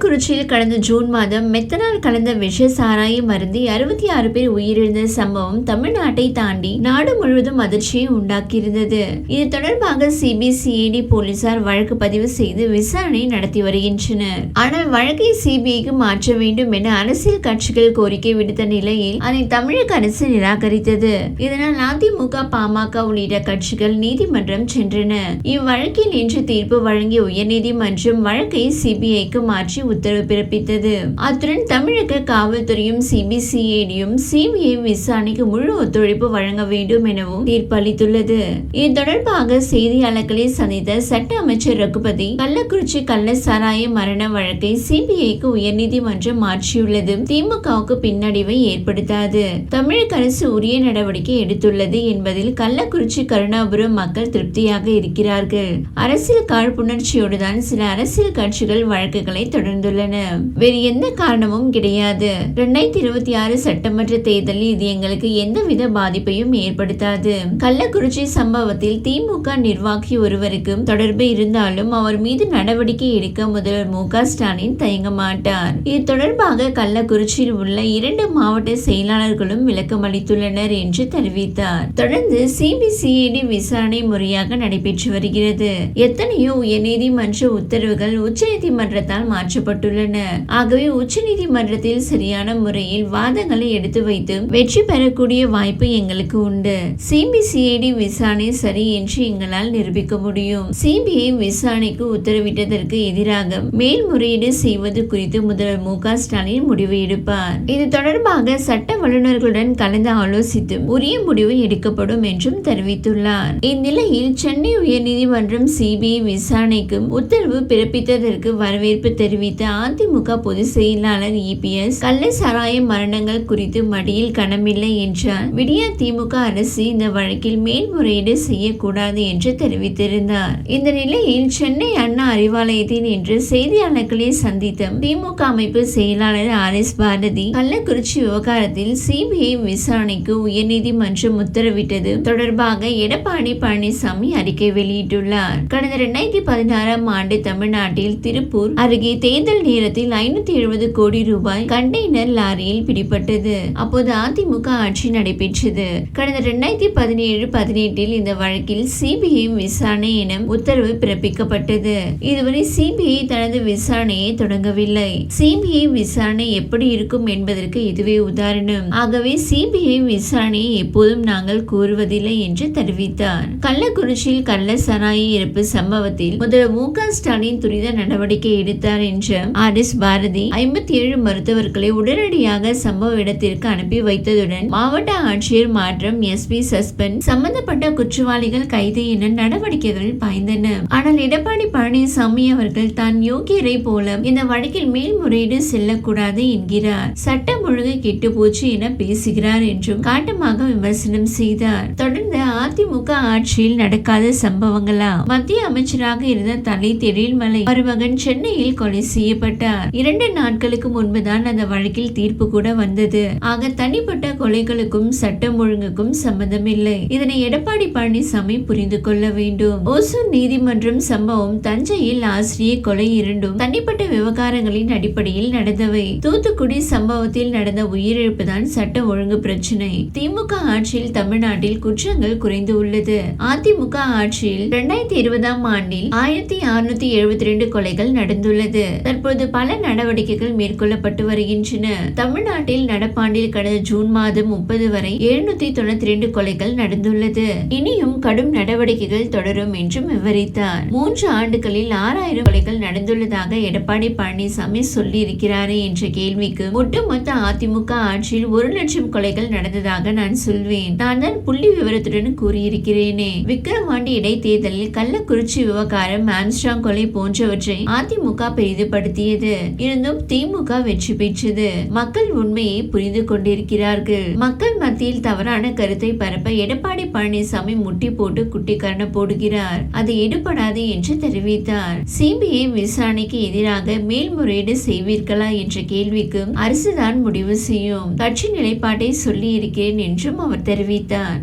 கள்ளக்குறிச்சியில் கடந்த ஜூன் மாதம் மெத்தனால் கலந்த விஷ சாராய மருந்து அறுபத்தி ஆறு பேர் உயிரிழந்த சம்பவம் தமிழ்நாட்டை தாண்டி நாடு முழுவதும் அதிர்ச்சியை உண்டாக்கியிருந்தது. இது தொடர்பாக சிபிசிஐடி போலீசார் வழக்கு பதிவு செய்து விசாரணை நடத்தி வருகின்றனர். ஆனால் வழக்கை சிபிஐக்கு மாற்ற வேண்டும் என அரசியல் கட்சிகள் கோரிக்கை விடுத்த நிலையில் அதை தமிழக அரசு நிராகரித்தது. இதனால் அதிமுக பாமக உள்ளிட்ட கட்சிகள் நீதிமன்றம் சென்றன. இவ்வழக்கில் இன்று தீர்ப்பு வழங்கிய உயர்நீதிமன்றம் வழக்கை சிபிஐக்கு மாற்றி உத்தரவு பிறப்பித்தது. அத்துடன் தமிழக காவல்துறையும் சிபிசிஐடியும் சிபிஐ விசாரணைக்கு முழு ஒத்துழைப்பு வழங்க வேண்டும் எனவும் தீர்ப்பளித்துள்ளது. இது தொடர்பாக செய்தியாளர்களை சந்தித்த சட்ட அமைச்சர் ரகுபதி கள்ளக்குறிச்சி கள்ள சாராய மரண வழக்கை சிபிஐக்கு உயர்நீதிமன்றம் மாற்றியுள்ளது. திமுகவுக்கு பின்னடைவை ஏற்படுத்தாது. தமிழக அரசு உரிய நடவடிக்கை எடுத்துள்ளது என்பதில் கள்ளக்குறிச்சி கருணாபுரம் மக்கள் திருப்தியாக இருக்கிறார்கள். அரசியல் காழ்ப்புணர்ச்சியோடுதான் சில அரசியல் கட்சிகள் வழக்குகளை தொடர்ந்து தொடர்ந்துள்ளன வேறு எந்த காரணமும் கிடையாது. இரண்டாயிரத்தி இருபத்தி ஆறு சட்டமன்ற தேர்தலில் இது எங்களுக்கு எந்தவித பாதிப்பையும் ஏற்படுத்தாது. கள்ளக்குறிச்சி சம்பவத்தில் திமுக நிர்வாகி ஒருவருக்கு தொடர்பு இருந்தாலும் அவர் மீது நடவடிக்கை எடுக்க முதல்வர் மு ஸ்டாலின் தயங்க மாட்டார். இது தொடர்பாக கள்ளக்குறிச்சியில் உள்ள இரண்டு மாவட்ட செயலாளர்களும் விளக்கம் அளித்துள்ளனர் என்று தெரிவித்தார். தொடர்ந்து சிபிசிஐடி விசாரணை முறையாக நடைபெற்று வருகிறது. எத்தனையோ உயர்நீதிமன்ற உத்தரவுகள் உச்சநீதிமன்றத்தால் மாற்றப்பட்டுள்ளன ஆகவே உச்சநீதிமன்றத்தில் சரியான முறையில் வாதங்களை எடுத்து வைத்து வெற்றி பெறக்கூடிய வாய்ப்பு எங்களுக்கு உண்டு. சிபிசிஐடி விசாரணை சரி என்று எங்களால் நிரூபிக்க முடியும். சிபிஐ விசாரணைக்கு உத்தரவிட்டதற்கு எதிராக மேல்முறையீடு செய்வது குறித்து முதல்வர் மு ஸ்டாலின் முடிவு எடுப்பார். இது தொடர்பாக சட்ட வல்லுநர்களுடன் கலந்து ஆலோசித்து உரிய முடிவு எடுக்கப்படும் என்றும் தெரிவித்துள்ளார். இந்நிலையில் சென்னை உயர்நீதிமன்றம் சிபிஐ விசாரணைக்கு உத்தரவு பிறப்பித்ததற்கு வரவேற்பு தெரிவித்து அதிமுக பொதுச் செயலாளர் இபிஎஸ் கள்ள சாராய மரணங்கள் குறித்து மடியில் கனமில்லை என்றார். விடிய திமுக அரசு இந்த வழக்கில் மேல்முறையீடு செய்யக்கூடாது என்று தெரிவித்திருந்தார். இந்த நிலையில் சென்னை அண்ணா அறிவாலயத்தில் இன்று செய்தியாளர்களை சந்தித்த திமுக அமைப்பு செயலாளர் ஆர். எஸ். பாரதி கள்ளக்குறிச்சி விவகாரத்தில் சிபிஐ விசாரணைக்கு உயர்நீதிமன்றம் உத்தரவிட்டது. தொடர்பாக எடப்பாடி பழனிசாமி அறிக்கை வெளியிட்டுள்ளார். கடந்த இரண்டாயிரத்தி பதினாறாம் ஆண்டு தமிழ்நாட்டில் திருப்பூர் அருகே தேர்தல் தேர்தல் நேரத்தில் ஐநூத்தி எழுபது கோடி ரூபாய் கண்டெய்னர் லாரியில் பிடிப்பட்டது அப்போது அதிமுக ஆட்சி நடைபெற்றது. கடந்த இரண்டாயிரத்தி பதினேழு பதினெட்டில் இந்த வழக்கில் சிபிஐ விசாரணை என உத்தரவு பிறப்பிக்கப்பட்டது. இதுவரை சிபிஐ தனது விசாரணையை தொடங்கவில்லை. சிபிஐ விசாரணை எப்படி இருக்கும் என்பதற்கு இதுவே உதாரணம். ஆகவே சிபிஐ விசாரணையை எப்போதும் நாங்கள் கூறுவதில்லை என்று தெரிவித்தார். கள்ளக்குறிச்சியில் கள்ள சராயி இறப்பு சம்பவத்தில் முதல்வர் மு க ஸ்டாலின் துரித நடவடிக்கை எடுத்தார் என்று ஆர் எஸ் பாரதி ஐம்பத்தி ஏழு மருத்துவர்களை உடனடியாக சம்பவ இடத்திற்கு அனுப்பி வைத்ததுடன் மாவட்ட ஆட்சியர் மாற்றம் எஸ்பி சஸ்பெண்ட் சம்பந்தப்பட்ட குற்றவாளிகள் கைது என நடவடிக்கைகள் பாய்ந்தன. ஆனால் எடப்பாடி பழனிசாமி அவர்கள் தான் யோகியரை போல இந்த வழக்கில் மேல்முறையீடு செல்லக்கூடாது என்கிறார். சட்டம் ஒழுங்கு கெட்டு போச்சு என பேசுகிறார் என்றும் காட்டமாக விமர்சனம் செய்தார். தொடர்ந்து அதிமுக ஆட்சியில் நடக்காத சம்பவங்களா? மத்திய அமைச்சராக இருந்த தலை தெழில்மலை மருமகன் சென்னையில் கொலை செய்ய செய்யப்பட்டார் இரண்டு நாட்களுக்கு முன்புதான் அந்த வழக்கில் தீர்ப்பு கூட வந்தது. ஆக தனிப்பட்ட கொலைகளுக்கும் சட்டம் ஒழுங்குக்கும் சம்பந்தம் இல்லை இதனை எடப்பாடி பழனிசாமி புரிந்து கொள்ள வேண்டும். ஓசூர் நீதிமன்றம் சம்பவம் தஞ்சையில் ஆசிரியை கொலை இரண்டும் தனிப்பட்ட விவகாரங்களின் அடிப்படையில் நடந்தவை. தூத்துக்குடி சம்பவத்தில் நடந்த உயிரிழப்பு தான் சட்ட ஒழுங்கு பிரச்சனை. திமுக ஆட்சியில் தமிழ்நாட்டில் குற்றங்கள் குறைந்து உள்ளது. அதிமுக ஆட்சியில் இரண்டாயிரத்தி இருபதாம் ஆண்டில் ஆயிரத்தி அறுநூத்தி எழுபத்தி ரெண்டு கொலைகள் நடந்துள்ளது. தற்போது பல நடவடிக்கைகள் மேற்கொள்ளப்பட்டு வருகின்றன. தமிழ்நாட்டில் நடப்பாண்டில் கடந்த ஜூன் மாதம் முப்பது வரை எழுநூத்தி தொண்ணூத்தி ரெண்டு கொலைகள் நடந்துள்ளது. இனியும் கடும் நடவடிக்கைகள் தொடரும் என்றும் விவரித்தார். மூன்று ஆண்டுகளில் ஆறாயிரம் கொலைகள் நடந்துள்ளதாக எடப்பாடி பழனிசாமி சொல்லி இருக்கிறாரே என்ற கேள்விக்கு ஒட்டுமொத்த அதிமுக ஆட்சியில் ஒரு லட்சம் கொலைகள் நடந்ததாக நான் சொல்வேன். நான் தான் புள்ளி விவரத்துடன் கூறியிருக்கிறேனே. விக்கிரவாண்டி இடைத்தேர்தலில் கள்ளக்குறிச்சி விவகாரம் ஆம்ஸ்டாங் கொலை போன்றவற்றை அதிமுக பெரிதுபடுத்தியது இருந்தும் திமுக வெற்றி பெற்றது. மக்கள் உண்மையை புரிந்து கொண்டிருக்கிறார்கள். மக்கள் மத்தியில் தவறான கருத்தை பரப்ப எடப்பாடி பழனிசாமி முட்டி போட்டு குட்டி கரண போடுகிறார். அது எடுபடாது என்று தெரிவித்தார். சிபிஐ விசாரணைக்கு எதிராக மேல்முறையீடு செய்வீர்களா என்ற கேள்விக்கு அரசுதான் முடிவு செய்யும். கட்சி நிலைப்பாட்டை சொல்லி இருக்கிறேன் என்றும் அவர் தெரிவித்தார்.